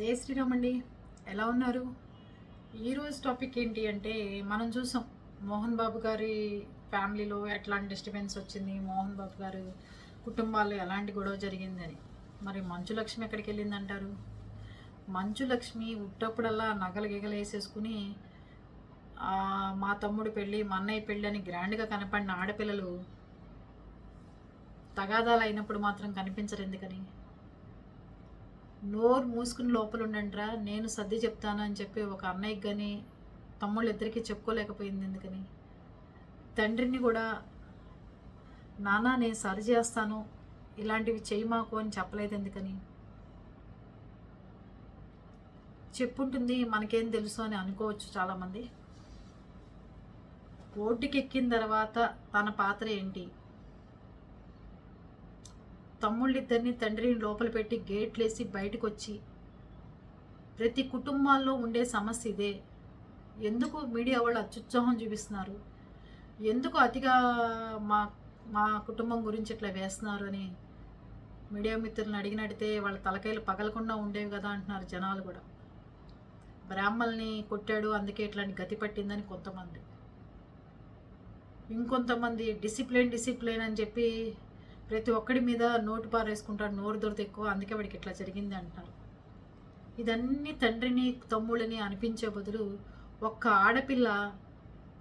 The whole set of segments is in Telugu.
జై శ్రీరామ్ అండి ఎలా ఉన్నారు? ఈరోజు టాపిక్ ఏంటి అంటే మనం చూసాం మోహన్ బాబు గారి ఫ్యామిలీలో ఎట్లాంటి డిస్టర్బెన్స్ వచ్చింది మోహన్ బాబు గారు కుటుంబాల్లో ఎలాంటి గొడవ జరిగిందని. మరి మంచు లక్ష్మి ఎక్కడికి వెళ్ళిందంటారు మంచు లక్ష్మి ఉట్టప్పుడల్లా నగలు గిగలు వేసేసుకుని మా తమ్ముడు పెళ్ళి మా అన్నయ్య పెళ్ళి అని గ్రాండ్గా కనపడిన ఆడపిల్లలు తగాదాలు అయినప్పుడు మాత్రం కనిపించరు ఎందుకని? నోరు మూసుకుని లోపల ఉండండిరా నేను సర్ది చెప్తాను అని చెప్పి ఒక అన్నయ్యకి కానీ తమ్ముళ్ళిద్దరికీ చెప్పుకోలేకపోయింది ఎందుకని. తండ్రిని కూడా నాన్న నేను సరి చేస్తాను ఇలాంటివి చేయమాకు మాకు అని చెప్పలేదు ఎందుకని. చెప్పుంటుంది మనకేం తెలుసు అని అనుకోవచ్చు చాలామంది. ఓటుకి ఎక్కిన తర్వాత తన పాత్ర ఏంటి? తమ్ముళ్ళిద్దరిని తండ్రిని లోపల పెట్టి గేట్లేసి బయటకు వచ్చి ప్రతి కుటుంబాల్లో ఉండే సమస్య ఇదే. ఎందుకు మీడియా వాళ్ళు అత్యుత్సాహం చూపిస్తున్నారు? ఎందుకు అతిగా మా మా కుటుంబం గురించి ఇట్లా వేస్తున్నారు అని మీడియా మిత్రులను అడిగినడితే వాళ్ళ తలకాయలు పగలకుండా ఉండేవి కదా అంటున్నారు జనాలు కూడా. బ్రాహ్మల్ని కొట్టాడు అందుకే ఇట్లాంటి గతి పట్టిందని కొంతమంది. ఇంకొంతమంది డిసిప్లిన్ డిసిప్లిన్ అని చెప్పి ప్రతి ఒక్కడి మీద నోటు పారేసుకుంటాడు నోరు దొరద ఎక్కువ అందుకే వాడికి ఇట్లా జరిగింది అంటారు. ఇదన్నీ తండ్రిని తమ్ముళ్ళని అనిపించే బదులు ఒక్క ఆడపిల్ల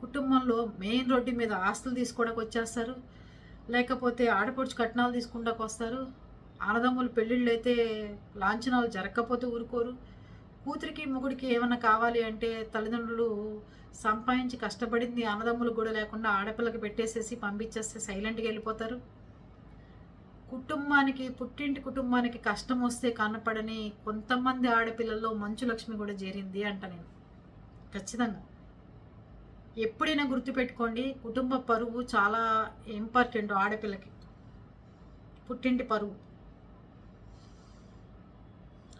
కుటుంబంలో మెయిన్ రోడ్డు మీద ఆస్తులు తీసుకోవడానికి వచ్చేస్తారు లేకపోతే ఆడపడుచు కట్నాలు తీసుకుంటాకు వస్తారు ఆనదమ్ములు పెళ్ళిళ్ళు అయితే లాంఛనాలు జరగకపోతే ఊరుకోరు. కూతురికి మొగుడికి ఏమైనా కావాలి అంటే తల్లిదండ్రులు సంపాదించి కష్టపడింది అన్నదమ్ములు కూడా లేకుండా ఆడపిల్లకి పెట్టేసేసి పంపించేస్తే సైలెంట్గా వెళ్ళిపోతారు. కుటుంబానికి పుట్టింటి కుటుంబానికి కష్టం వస్తే కనపడని కొంతమంది ఆడపిల్లల్లో మంచు లక్ష్మి కూడా చేరింది అంట నేను. ఖచ్చితంగా. ఎప్పుడైనా గుర్తుపెట్టుకోండి కుటుంబ పరువు చాలా ఇంపార్టెంట్ ఆడపిల్లకి. పుట్టింటి పరువు.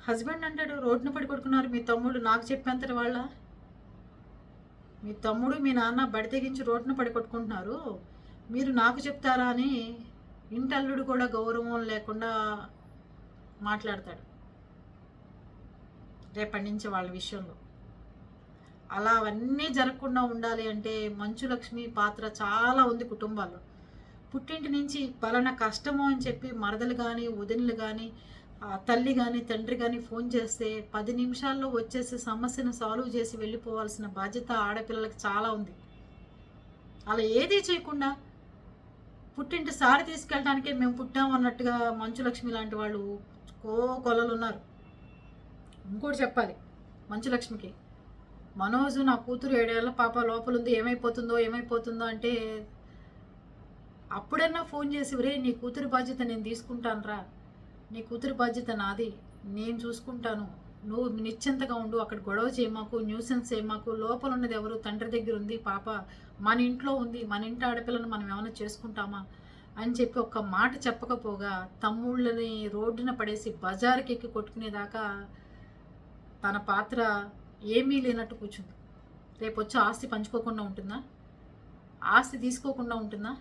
హస్బెండ్ అంటాడు రోడ్డున పడి కొడుకున్నారు మీ తమ్ముడు. నాకు చెప్పేంతటి వాళ్ళ? మీ తమ్ముడు మీ నాన్న బడి తెగించి రోడ్డున పడి కొట్టుకుంటున్నారు మీరు నాకు చెప్తారా అని ఇంటల్లుడు కూడా గౌరవం లేకుండా మాట్లాడతాడు. రేపటి నుంచి వాళ్ళ విషయంలో. అలా అవన్నీ జరగకుండా ఉండాలి అంటే మంచు లక్ష్మి పాత్ర చాలా ఉంది కుటుంబాల్లో. పుట్టింటి నుంచి పలానా కష్టము అని చెప్పి మరదలు కానీ వదినలు కానీ తల్లి కానీ తండ్రి కానీ ఫోన్ చేస్తే పది నిమిషాల్లో వచ్చేసి సమస్యను సాల్వ్ చేసి వెళ్ళిపోవాల్సిన బాధ్యత ఆడపిల్లలకు చాలా ఉంది. అలా ఏదీ చేయకుండా పుట్టింటి సారి తీసుకెళ్ళడానికే మేము పుట్టాం అన్నట్టుగా మంచు లక్ష్మి లాంటి వాళ్ళు కో కొలలు ఉన్నారు. ఇంకోటి చెప్పాలి మంచు లక్ష్మికి మనోజు నా కూతురు ఏడేళ్ళ పాప లోపల ఉంది ఏమైపోతుందో ఏమైపోతుందో అంటే అప్పుడన్నా ఫోన్ చేసి రే నీ కూతురు బాధ్యత నేను తీసుకుంటానురా. నీ కూతురు బాధ్యత నాది. నేను చూసుకుంటాను. నువ్వు నిశ్చింతగా ఉండు అక్కడ గొడవ చేయమాకు న్యూసెన్స్ చేయమాకు లోపల ఉన్నది ఎవరు? తండ్రి దగ్గర ఉంది పాప మన ఇంట్లో ఉంది మన ఇంటి ఆడపిల్లను మనం ఏమైనా చేసుకుంటామా? అని చెప్పి ఒక్క మాట చెప్పకపోగా తమ్ముళ్ళని రోడ్డున పడేసి బజార్కి ఎక్కి కొట్టుకునేదాకా తన పాత్ర ఏమీ లేనట్టు కూర్చుంది. రేపు వచ్చి ఆస్తి పంచుకోకుండా ఉంటుందా? ఆస్తి తీసుకోకుండా ఉంటుందా?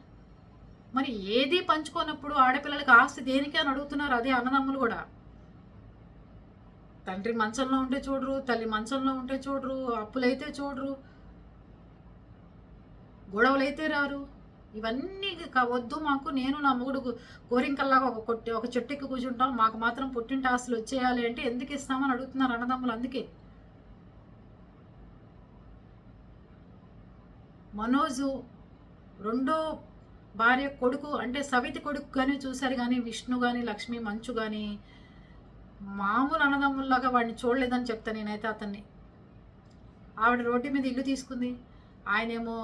మరి ఏది పంచుకోనప్పుడు ఆడపిల్లలకి ఆస్తి దేనికి అని అడుగుతున్నారు? అదే అన్నదమ్ములు కూడా. తండ్రి మంచంలో ఉంటే చూడరు తల్లి మంచంలో ఉంటే చూడరు అప్పులైతే చూడరు గొడవలైతే రారు. ఇవన్నీ కావద్దు వద్దు మాకు నేను నా మొగుడు కోరింకల్లాగా ఒక కొట్టి ఒక చెట్టుకి కూర్చుంటాం మాకు మాత్రం పుట్టింటి ఆస్తులు వచ్చేయాలి అంటే ఎందుకు ఇస్తామని అడుగుతున్నారు అన్నదమ్ములు అందుకే. మనోజు రెండో భార్య కొడుకు అంటే సవితి కొడుకు కానీ చూశారు కానీ విష్ణు కానీ లక్ష్మి మంచు కానీ మామూలు అన్నదమ్ముల్లాగా వాడిని చూడలేదని చెప్తా నేనైతే అతన్ని. ఆవిడ రోడ్డు మీద ఇల్లు తీసుకుంది. ఆయనేమో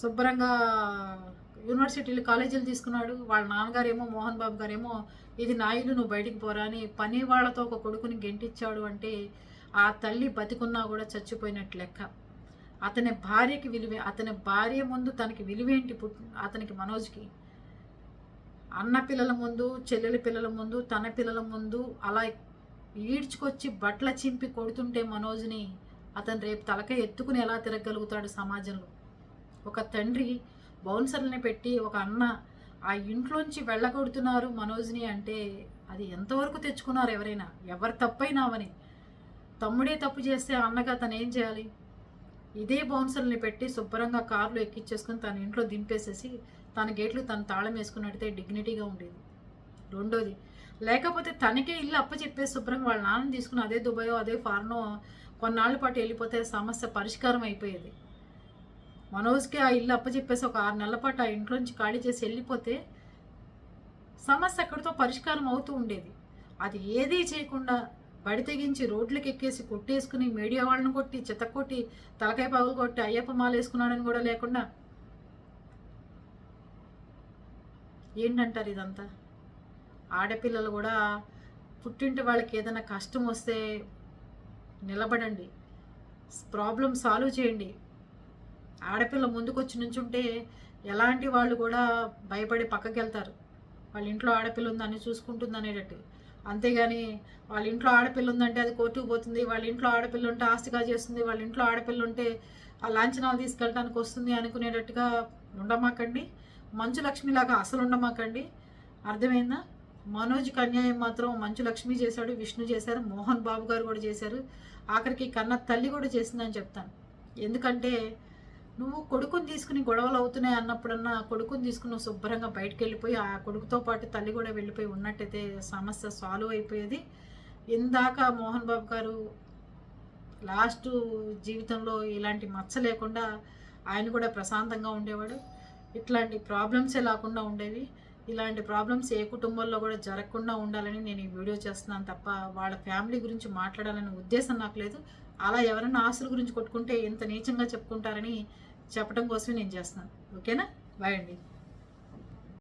శుభ్రంగా యూనివర్సిటీలు కాలేజీలు తీసుకున్నాడు. వాళ్ళ నాన్నగారేమో మోహన్ బాబు గారేమో ఇది నా ఇల్లు నువ్వు బయటికి పోరా అని పని వాళ్ళతో ఒక కొడుకుని గెంటిచ్చాడు అంటే ఆ తల్లి బతికున్నా కూడా చచ్చిపోయినట్టు లెక్క. అతని భార్యకి విలువే అతని భార్య ముందు తనకి విలువేంటి పుట్ అతనికి మనోజ్కి? అన్న పిల్లల ముందు చెల్లెల పిల్లల ముందు తన పిల్లల ముందు అలా ఈడ్చుకొచ్చి బట్టల చింపి కొడుతుంటే మనోజ్ని అతను రేపు తలక ఎత్తుకుని ఎలా తిరగలుగుతాడు సమాజంలో? ఒక తండ్రి బౌన్సర్లని పెట్టి ఒక అన్న ఆ ఇంట్లోంచి వెళ్ళగొడుతున్నారు మనోజ్ని అంటే అది ఎంతవరకు తెచ్చుకున్నారు ఎవరైనా? ఎవరు తప్పైనావని తమ్ముడే తప్పు చేస్తే అన్నగా తను ఏం చేయాలి? ఇదే బౌన్సర్ని పెట్టి శుభ్రంగా కారులో ఎక్కించేసుకుని తన ఇంట్లో దింపేసేసి తన గేట్లు తన తాళం వేసుకున్నట్టయితే డిగ్నిటీగా ఉండేది. రెండోది లేకపోతే తనకే ఇల్లు అప్పచెప్పేసి శుభ్రంగా వాళ్ళ నాన్న తీసుకుని అదే దుబాయో అదే ఫారెనో కొన్నాళ్ళ పాటు వెళ్ళిపోతే సమస్య పరిష్కారం అయిపోయేది. మనోజ్కి ఆ ఇల్లు అప్పచెప్పేసి ఒక ఆరు నెలల పాటు ఆ ఇంట్లో నుంచి ఖాళీ చేసి వెళ్ళిపోతే సమస్య ఎక్కడితో పరిష్కారం అవుతూ ఉండేది. అది ఏదీ చేయకుండా బడి తెగించి రోడ్లకు ఎక్కేసి కొట్టేసుకుని మీడియా వాళ్ళని కొట్టి చెత్త కొట్టి తలకాయ పగులు కొట్టి అయ్యప్ప మాలు వేసుకున్నాడని కూడా లేకుండా ఏంటంటారు ఇదంతా? ఆడపిల్లలు కూడా పుట్టింటి వాళ్ళకి ఏదైనా కష్టం వస్తే నిలబడండి. ప్రాబ్లం సాల్వ్ చేయండి. ఆడపిల్ల ముందుకు వచ్చి నుంచుంటే ఎలాంటి వాళ్ళు కూడా భయపడి పక్కకి వెళ్తారు వాళ్ళ ఇంట్లో ఆడపిల్ల ఉందని చూసుకుంటుంది అనేటట్టు. అంతేగాని వాళ్ళ ఇంట్లో ఆడపిల్ల ఉందంటే అది కోర్టుకు పోతుంది. వాళ్ళ ఇంట్లో ఆడపిల్ల ఉంటే ఆస్తిగా చేస్తుంది. వాళ్ళ ఇంట్లో ఆడపిల్ల ఉంటే ఆ లాంఛనాలు తీసుకెళ్ళడానికి వస్తుంది అనుకునేటట్టుగా ఉండమాకండి. మంచు లక్ష్మిలాగా అసలు ఉండమాకండి అర్థమైందా? మనోజ్ అన్యాయం మాత్రం మంచు లక్ష్మి చేశాడు విష్ణు చేశారు మోహన్ బాబు గారు కూడా చేశారు. ఆఖరికి కన్న తల్లి కూడా చేసిందని చెప్తాను. ఎందుకంటే నువ్వు కొడుకుని తీసుకుని గొడవలు అవుతున్నాయి అన్నప్పుడన్నా కొడుకుని తీసుకుని శుభ్రంగా బయటకు వెళ్ళిపోయి ఆ కొడుకుతో పాటు తల్లి కూడా వెళ్ళిపోయి ఉన్నట్టయితే సమస్య సాల్వ్ అయిపోయేది. ఇందాక మోహన్ బాబు గారు లాస్ట్ జీవితంలో ఇలాంటి మచ్చ లేకుండా ఆయన కూడా ప్రశాంతంగా ఉండేవాడు. ఇట్లాంటి ప్రాబ్లమ్సే లేకుండా ఉండేవి. ఇలాంటి ప్రాబ్లమ్స్ ఏ కుటుంబంలో కూడా జరగకుండా ఉండాలని నేను ఈ వీడియో చేస్తున్నాను తప్ప వాళ్ళ ఫ్యామిలీ గురించి మాట్లాడాలనే ఉద్దేశం నాకు లేదు. అలా ఎవరైనా ఆస్తుల గురించి కొట్టుకుంటే ఇంత నీచంగా చెప్పుకుంటారని చెప్పడం కోసమే నేను చేస్తున్నాను. ఓకేనా? బాయ్ అండి.